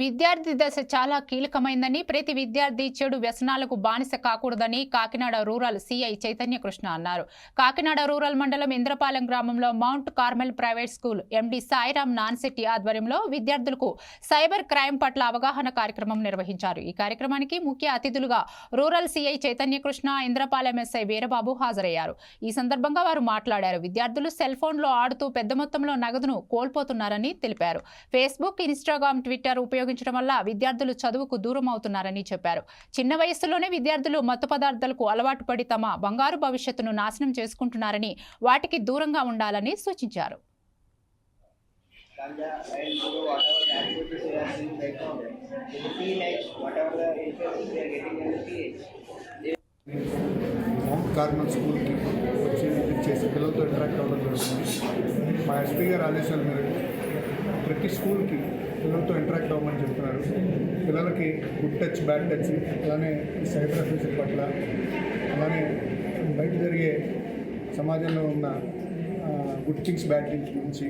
విద్యార్థి దశ చాలా కీలకమైందని ప్రతి విద్యార్థి చెడు వ్యసనాలకు బానిస కాకూడదని కాకినాడ రూరల్ సిఐ చైతన్య కృష్ణ అన్నారు. కాకినాడ రూరల్ మండలం ఇంద్రపాలెం గ్రామంలో Mount Carmel private school MD Sairam Nanshetty ఆధ్వర్యంలో విద్యార్థులకు సైబర్ క్రైమ్ పట్ల అవగాహన కార్యక్రమం నిర్వహించారు. ఈ కార్యక్రమానికి ముఖ్య అతిథులుగా rural CI Chaitanya Krishna Indrapalem SI Veerababu హాజరయ్యారు. ఈ సందర్భంగా వారు మాట్లాడారు. విద్యార్థులు సెల్ ఫోన్లో ఆడుతూ పెద్ద మొత్తంలో నగదును కోల్పోతున్నారని తెలిపారు. ఫేస్బుక్ ఇన్స్టాగ్రామ్ ట్విట్టర్ ఉపయోగించడం వల్ల విద్యార్థులు చదువుకు దూరం అవుతున్నారని చెప్పారు. చిన్న వయస్సులోనే విద్యార్థులు మత్తు పదార్థాలకు అలవాటు పడి తమ బంగారు భవిష్యత్తును నాశనం చేసుకుంటున్నారని వాటికి దూరంగా ఉండాలని సూచించారు. Ganja కార్మల్ స్కూల్కి వచ్చి చేసి పిల్లలతో ఇంటరాక్ట్ అవ్వడం జరుగుతుంది. మా ఎస్పీ గారు ఆదేశాల మేరకు ప్రతి స్కూల్కి పిల్లలతో ఇంటరాక్ట్ అవ్వమని చెప్తున్నారు. పిల్లలకి గుడ్ టచ్ బ్యాడ్ టచ్ అలానే సైబర్ అఫీసర్ పట్ల అలానే బయట జరిగే సమాజంలో ఉన్న గుడ్ థింగ్స్ బ్యాడ్ థింగ్స్ గురించి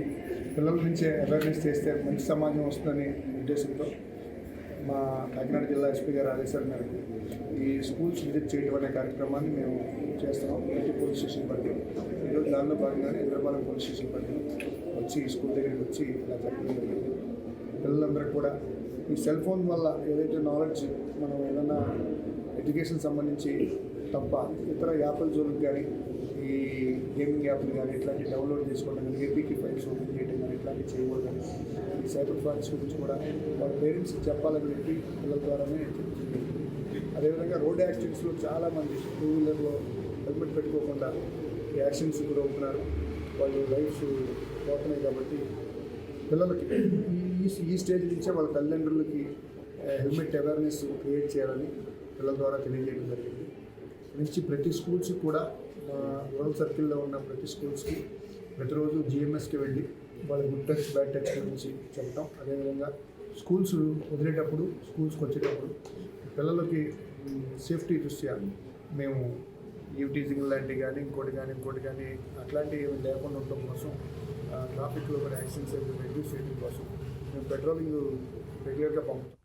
పిల్లల నుంచే అవేర్నెస్ చేస్తే మంచి సమాజం వస్తుందని ఉద్దేశంతో మా కాకినాడ జిల్లా ఎస్పీ గారు ఆదేశాల మేరకు ఈ స్కూల్స్ విజిట్ చేయడం అనే కార్యక్రమాన్ని మేము చేస్తున్నాం. ప్రతి పోలీస్ స్టేషన్ బట్టి ఈరోజు దానిలో భాగంగానే హైదరాబాద్ పోలీస్ స్టేషన్ బట్టి వచ్చి స్కూల్ దగ్గరికి వచ్చి ఇలా చెప్పడం జరిగింది. పిల్లలందరికీ కూడా ఈ సెల్ ఫోన్ వల్ల ఏదైతే నాలెడ్జ్ మనం ఏదైనా ఎడ్యుకేషన్ సంబంధించి తప్ప ఇతర యాప్ల జోలికి కానీ ఈ గేమింగ్ యాప్లు కానీ ఇట్లాంటివి డౌన్లోడ్ చేసుకోవడం కానీ ఏపీకి ఫైల్స్ ఓపెన్ చేయడం కానీ ఇట్లాంటివి చేయకూడదని ఈ సైబర్ ఫ్రాడ్స్ గురించి కూడా వాళ్ళ పేరెంట్స్కి చెప్పాలని చెప్పి పిల్లల ద్వారానే చెప్తుంది అదేవిధంగా రోడ్ యాక్సిడెంట్స్లో చాలామంది టూ వీలర్లో హెల్మెట్ పెట్టుకోకుండా ఈ యాక్సిడెంట్స్ గురవుతున్నారు. వాళ్ళు లైఫ్ పోతున్నాయి కాబట్టి పిల్లలకి ఈ ఈ స్టేజ్ నుంచే వాళ్ళ తల్లిదండ్రులకి హెల్మెట్ అవేర్నెస్ క్రియేట్ చేయాలని పిల్లల ద్వారా తెలియజేయడం జరిగింది. నుంచి ప్రతి స్కూల్స్కి కూడా మా రూరల్ సర్కిల్లో ఉన్న ప్రతి స్కూల్స్కి ప్రతిరోజు జిఎంఎస్కి వెళ్ళి వాళ్ళ గుడ్ టచ్ బ్యాడ్ టచ్ గురించి చెప్తాం. అదేవిధంగా స్కూల్స్ వదిలేటప్పుడు స్కూల్స్కి వచ్చేటప్పుడు పిల్లలకి సేఫ్టీ దృష్ట్యా మేము యూటీజింగ్ లాంటివి కానీ ఇంకోటి కానీ ఇంకోటి కానీ అట్లాంటివి ఏమి లేకుండా ఉండటం కోసం ట్రాఫిక్లో కూడా యాక్సిడెంట్స్ రెడ్యూస్ చేయడం కోసం మేము పెట్రోలింగ్ రెగ్యులర్గా పంపుతాం.